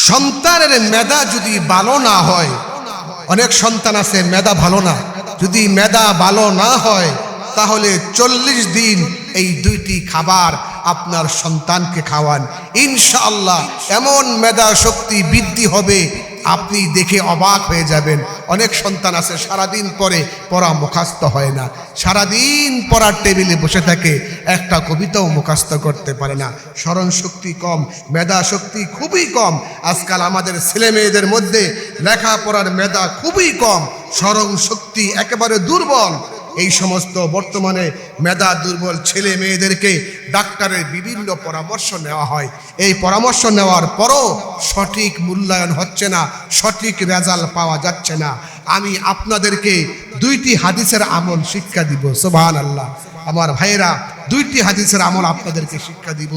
সন্তানের মেধা যদি ভালো না হয়, অনেক সন্তান আছে মেধা ভালো না। যদি মেধা ভালো না হয়, তাহলে চল্লিশ দিন এই দুইটি খাবার আপনার সন্তানকে খাওয়ান। ইনশাআল্লাহ এমন মেধা শক্তি বৃদ্ধি হবে আপনি দেখে অবাক হয়ে যাবেন। অনেক সন্তান আছে, সারাদিন পরে পড়া মুখাস্ত হয় না। সারাদিন পড়ার টেবিলে বসে থাকে, একটা কবিতাও মুখাস্ত করতে পারে না। স্মরণ শক্তি কম, মেধা শক্তি খুবই কম। আজকাল আমাদের ছেলে মেয়েদের মধ্যে লেখাপড়ার মেধা খুবই কম। স্মরণ শক্তি একেবারে দুর্বল। এই সমস্ত বর্তমানে মেধা দুর্বল ছেলে মেয়েদেরকে ডাক্তারের বিভিন্ন পরামর্শ নেওয়া হয়। এই পরামর্শ নেওয়ার পরও সঠিক মূল্যায়ন হচ্ছে না, সঠিক রেজাল্ট পাওয়া যাচ্ছে না। আমি আপনাদেরকে দুইটি হাদিসের আমল শিক্ষা দিব সোভান আল্লাহ আমার ভাইয়েরা, দুইটি হাদিসের আমল আপনাদেরকে শিক্ষা দিব।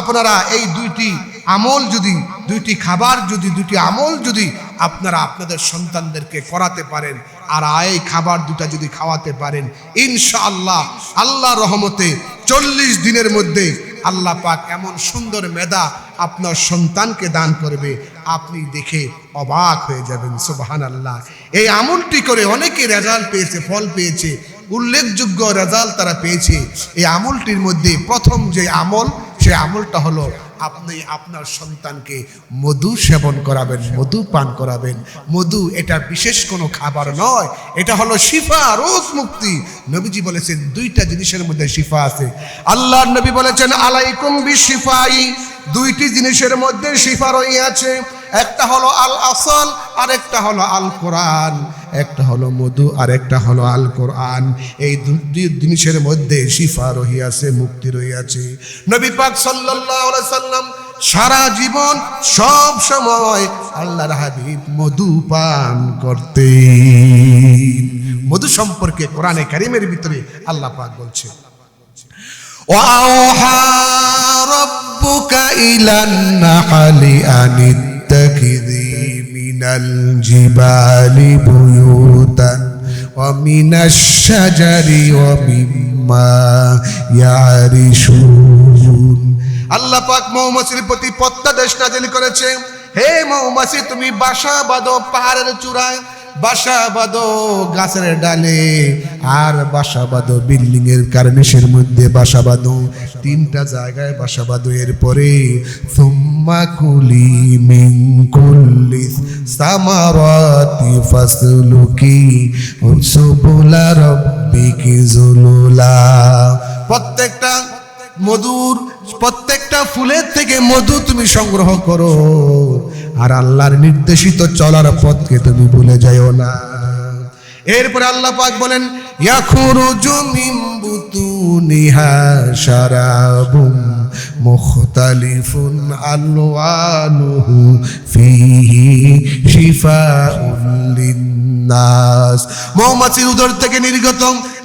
আপনারা এই দুইটি আমল যদি, দুইটি খাবার যদি দুটি আমল যদি আপনারা আপনাদের সন্তানদেরকে করাতে পারেন আর আয় খাবার দুটা যদি খাওয়াতে পারেন, ইনশাআল্লাহ আল্লাহ রহমতে চল্লিশ দিনের মধ্যে আল্লাহ পাক এমন সুন্দর মেধা আপনার সন্তানকে দান করবে, আপনি দেখে অবাক হয়ে যাবেন সুবাহান আল্লাহ এই আমলটি করে অনেকে রেজাল্ট পেয়েছে, ফল পেয়েছে, উল্লেখযোগ্য রেজাল্ট তারা পেয়েছে। এই আমলটির মধ্যে প্রথম যে আমল, সে আমলটা হলো আপনি আপনার সন্তানকে মধু সেবন করাবেন, মধু পান করাবেন। মধু এটা বিশেষ কোনো খাবার নয়, এটা হলো শিফা রোজ মুক্তি। নবীজি বলেছেন দুইটা জিনিসের মধ্যে শিফা আছে। আল্লাহর নবী বলেছেন, আলাইকুম বিশিফাই। দুইটি জিনিসের মধ্যে শিফা রইয়াছে একটা হলো আল আসল আর একটা হলো আল কোরআন একটা হলো মধু আর একটা হলো আল কোরআন এই দুটি জিনিসের মধ্যে শিফা রহিয়াছে মুক্তি রহিয়াছে নবী পাক সাল্লাল্লাহু আলাইহি সাল্লাম সারা জীবন সব সময় আল্লাহর হাবিব মধু পান করতেন মধু সম্পর্কে কোরআনে কারিমের ভিতরে আল্লাহ পাক বলছে وأوحى ربك إلى النحل أن اتخذي من الجبال بيوتا ومن الشجر ومما يعرشون আল্লাহ পাক মৌমাছির প্রতি প্রত্যাদেশ নাজিল করেছে হে মৌমাছি তুমি বাসা বাঁধো পাহাড়ের চূড়ায় বাসা বাঁধো গাছের ডালে আর বাসা বাঁধো বিল্ডিং এর কার্নিশের মধ্যে বাসা বাঁধো তিনটা জায়গায় বাসা বাঁধো এরপরে ثم كلي من كل الثمرات فاسلكي سبل ربك ذللا প্রত্যেকটা মধুর প্রত্যেকটা ফুলের থেকে মধু তুমি সংগ্রহ করো আর আল্লাহর নির্দেশিত চলার পথকে তুমি ভুলে যাও না এরপরে আল্লাহ পাক বলেন يخرج من بطونها شراب مختلف ألوانه فيه شفاء للناس মৌমাছির উদর থেকে নির্গত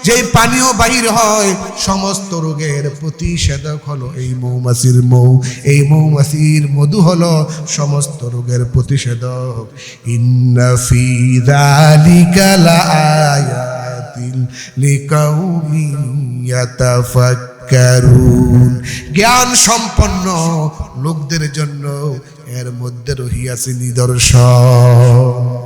যে পানীয় বাহির হয় সমস্ত রোগের প্রতিষেধক হলো এই মৌমাছির মৌ এই মৌমাছির মধু হলো সমস্ত রোগের প্রতিষেধক ইন্না ফি যালিকা লাআয়াতিন লিকাউমিন ইয়াতাফাক্কারুন জ্ঞান সম্পন্ন লোকদের জন্য এর মধ্যে রহিয়াছে নিদর্শন।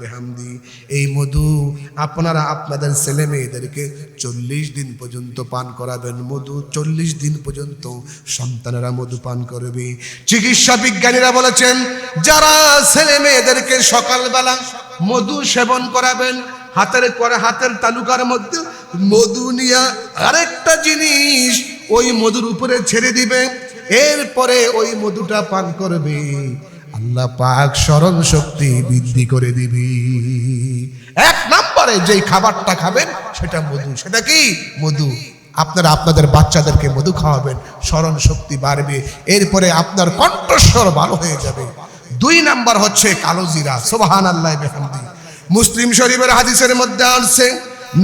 বিহামদি। এই মধু আপনারা আপনাদের ছেলে মেয়েদেরকে চল্লিশ দিন পর্যন্ত পান করাবেন। মধু চল্লিশ দিন পর্যন্ত সন্তানেরা মধু পান করবে। চিকিৎসা বিজ্ঞানীরা বলেছেন, যারা ছেলে মেয়েদেরকে সকালবেলা মধু সেবন করাবেন হাতের করে হাতের তালুকার মধ্যে মধু নিয়ে আরেকটা জিনিস ওই মধুর উপরে ছেড়ে দিবে। এরপরে ওই মধুটা পান করবে। আল্লাহ পাক স্মরণ শক্তি বৃদ্ধি করে দিবি। এক নম্বরে যেই খাবারটা খাবেন, সেটা মধু। সেটা কি? মধু। আপনারা আপনাদের বাচ্চাদেরকে মধু খাওয়াবেন, স্মরণ শক্তি বাড়বে, এরপরে আপনার কণ্ঠস্বর ভালো হয়ে যাবে। দুই নাম্বার হচ্ছে কালো জিরা। সোবাহান আল্লাহ বেহামদি। মুসলিম শরীফের হাদিসের মধ্যে আসছে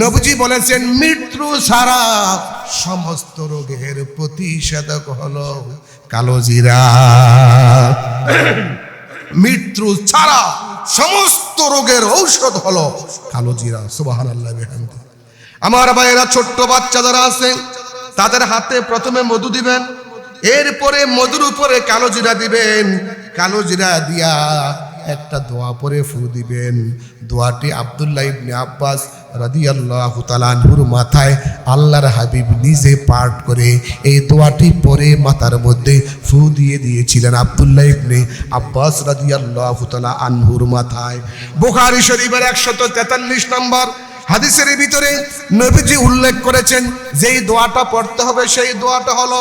নবজি বলেছেন, মৃত্যু ছাড়া সমস্ত রোগের প্রতিষেধক হলো কালো জিরা। মৃত্যু ছাড়া সমস্ত রোগের ঔষধ হলো কালো জিরা সুবাহান আল্লাহ আমার ভাইয়েরা, ছোট্ট বাচ্চা যারা আছে, তাদের হাতে প্রথমে মধু দিবেন, এরপরে মধুর উপরে কালো জিরা দিবেন, কালো জিরা দিয়া একটা দোয়া পরে ফু দিবেন। দোয়াটি আব্দুল্লাহ ইবনে আব্বাস রাদিয়াল্লাহু তাআলা আনহুর মাথায় আল্লাহর হাবিব নিজে পাঠ করে এই দোয়াটি পরে মাথার মধ্যে ফু দিয়ে দিয়েছিলেন আব্দুল্লাহ ইবনে আব্বাস রাদিয়াল্লাহু তাআলা আনহুর মাথায়। বুখারী শরীফের 143 নম্বর হাদিসের ভিতরে নবীজি উল্লেখ করেছেন, যেই দোয়াটা পড়তে হবে সেই দোয়াটা হলো,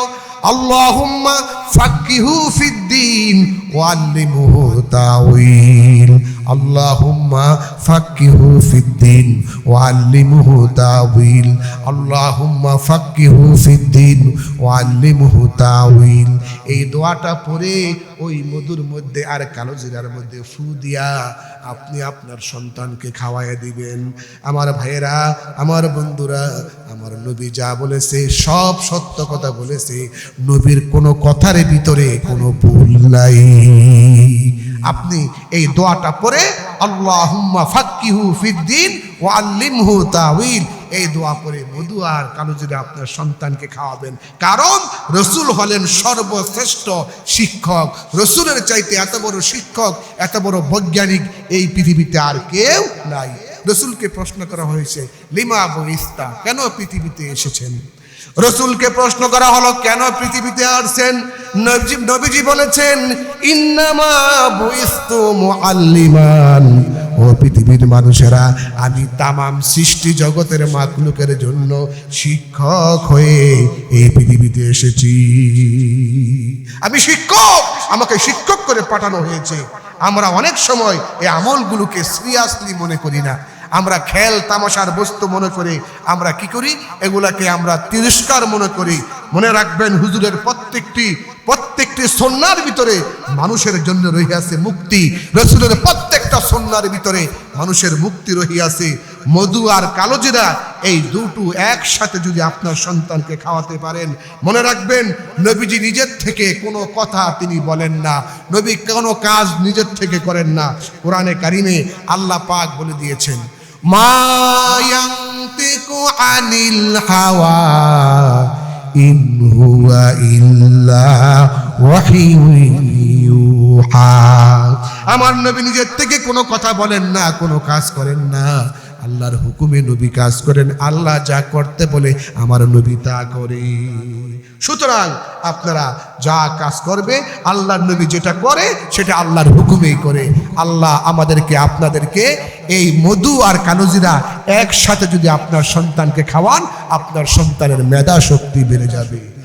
আল্লাহুম্মা ফাক্কিহু ফিদ্দিন ওয়াল্লিমুহু তাউইল আল্লাহুম্মা ফাক্কিহু ফিদ্দিন ওয়াল্লিমুহু তাউইল আল্লাহুম্মা ফাক্কিহু ফিদ্দিন ওয়াল্লিমুহু তাউইল এই দোয়াটা পড়ে ওই মধুর মধ্যে আর কালো জিরার মধ্যে ফু দিয়া আপনি আপনার সন্তানকে খাওয়াইয়া দিবেন। আমার ভাইয়েরা, আমার বন্ধুরা, আমার নবী যা বলেছে, সব সত্য কথা বলেছে। নবীর কোনো কথার ভিতরে কোনো ভুল নাই। আপনি এই দোয়াটা পরে আল্লাহুম্মা ফাক্কিহু ফিদ্দিন ও আল্লিমহু তাউইল এই দোয়া পরে মধু আর কালোজিরা আপনার সন্তানকে খাওয়াবেন। কারণ রসুল হলেন সর্বশ্রেষ্ঠ শিক্ষক। রসুলের চাইতে এত বড় শিক্ষক, এত বড় বৈজ্ঞানিক এই পৃথিবীতে আর কেউ নাই। রসুলকে প্রশ্ন করা হয়েছে, লিমা বইস্তা কেন পৃথিবীতে এসেছেন? রসুলকে প্রশ্ন করা হলো, কেন পৃথিবীতে আসছেন? নবীজি বলেছেন, ইন্নামা বইস্তু মুআল্লিমান। ও পৃথিবীর মানুষেরা, আমি তামাম সৃষ্টি জগতের মাকলুকের জন্য শিক্ষক হয়ে এই পৃথিবীতে এসেছি। আমি শিক্ষক! আমাকে শিক্ষক করে পাঠানো হয়েছে। আমরা অনেক সময় এই আমলগুলোকে সিরিয়াসলি মনে করি না। আমরা খেল, তামাশার বস্তু মনে করে আমরা কি করি? এগুলাকে আমরা তিরস্কার মনে করি। মনে রাখবেন, হুজুরের প্রত্যেকটি প্রত্যেকটি সন্ন্যার ভিতরে মানুষের জন্য রহিয়াছে মুক্তি। রসুলের প্রত্যেকটা সন্ন্যার ভিতরে মানুষের মুক্তি রহিয়াছে। মধু আর কালোজিরা এই দুটো একসাথে যদি আপনার সন্তানকে খাওয়াতে পারেন, মনে রাখবেন, নবীজি নিজের থেকে কোনো কথা তিনি বলেন না। নবী কোনো কাজ নিজের থেকে করেন না। কোরআনে কারিমে আল্লাহ পাক বলে দিয়েছেন মায়ান্তিকু আনিল আমার নবী নিজের থেকে কোনো কথা বলেন না, কোনো কাজ করেন না। আল্লাহর হুকুমে নবী কাজ করেন, আল্লাহ যা করতে বলে আমার নবী তা করে। সুতরাং আপনারা যা কাজ করবে, আল্লাহর নবী যেটা করে, সেটা আল্লাহর হুকুমেই করে। আল্লাহ আমাদেরকে, আপনাদেরকে এই মধু আর কানুজিরা একসাথে যদি আপনার সন্তানকে খাওয়ান, আপনার সন্তানের মেধা শক্তি বেড়ে যাবে।